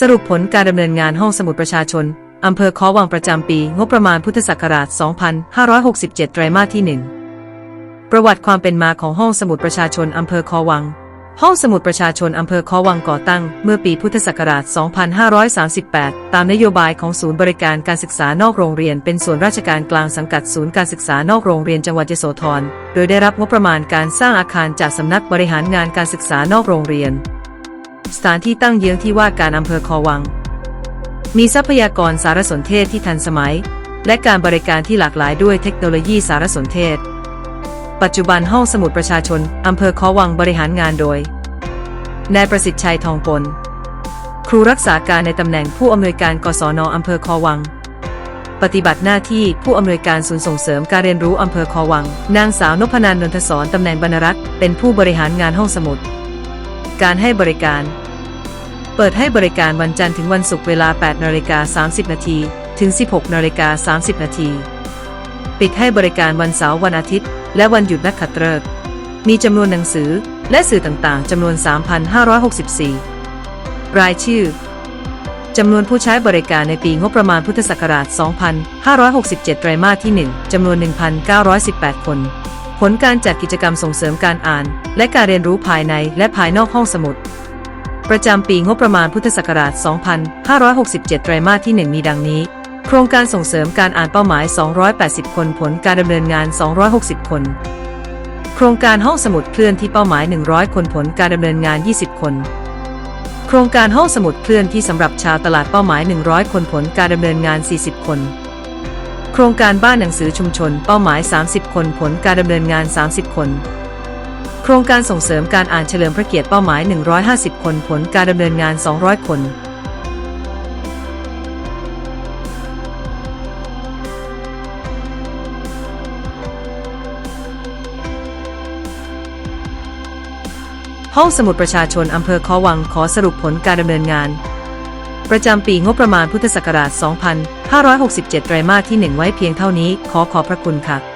สรุปผลการดำเนินงานห้องสมุดประชาชน อำเภอคอวังประจำปี งบประมาณพุทธศักราช 2567 ไตรมาสที่ 1 ประวัติความเป็นมาของห้องสมุดประชาชน อำเภอคอวัง ห้องสมุดประชาชน อำเภอคอวังก่อตั้ง เมื่อปีพุทธศักราช 2538 ตามนโยบายของศูนย์บริการการศึกษานอกโรงเรียน เป็นส่วนราชการกลางสังกัดศูนย์การศึกษานอกโรงเรียนจังหวัดยโสธร โดยได้รับงบประมาณการสร้างอาคารจากสำนักบริหารงานการศึกษานอกโรงเรียน สถานที่ตั้งเยื้องที่ว่าการอำเภอคอวัง มีทรัพยากรสารสนเทศที่ทันสมัย และการบริการที่หลากหลายด้วยเทคโนโลยีสารสนเทศ ปัจจุบันห้องสมุดประชาชนอำเภอคอวังบริหารงานโดยนายประสิทธิ์ชัยทองปนครูรักษาการในตำแหน่งผู้อำนวยการกศนอำเภอคอวัง ปฏิบัติหน้าที่ผู้อำนวยการศูนย์ส่งเสริมการเรียนรู้อำเภอคอวัง นางสาวนพนันนนทศรตำแหน่งบรรณรักษ์เป็นผู้บริหารงานห้องสมุด การให้บริการ เปิดให้บริการวันจันทร์ถึงวันศุกร์เวลา 8นาฬิกา30 นาที ถึง 16นาฬิกา30 นาที ปิดให้บริการวันเสาร์วันอาทิตย์ และวันหยุดนักขัตฤกษ์มีจำนวนหนังสือและสื่อต่างๆจำนวน 3,564 รายชื่อจำนวนผู้ใช้บริการในปีงบประมาณพุทธศักราช 2567 ไตรมาสที่ 1 จำนวน 1,918 คน ผลการจัดกิจกรรมส่งเสริมการอ่าน และการเรียนรู้ภายในและภายนอกห้องสมุด ประจำปีงบประมาณพุทธศักราช 2567 ไตรมาสที่ 1 มีดังนี้ โครงการส่งเสริมการอ่านเป้าหมาย 280 คนผลการดำเนินงาน 260 คน โครงการห้องสมุดเคลื่อนที่เป้าหมาย 100 คนผลการดำเนินงาน 20 คน โครงการห้องสมุดเคลื่อนที่สำหรับชาวตลาดเป้าหมาย 100 คนผลการดำเนินงาน 40 คน โครงการบ้านหนังสือชุมชน เป้าหมาย 30 คนผลการดำเนินงาน 30 คน โครงการส่งเสริมการอ่านเฉลิมพระเกียรติเป้าหมาย 150 คนผลการดำเนินงาน 200 คนห้องสมุดประชาชนอำเภอคอวังขอสรุปผลการดำเนินงาน ประจำปีงบประมาณพุทธศักราช 2567 ไตรมาสที่ 1 ไว้เพียงเท่านี้ ขอขอบพระคุณค่ะ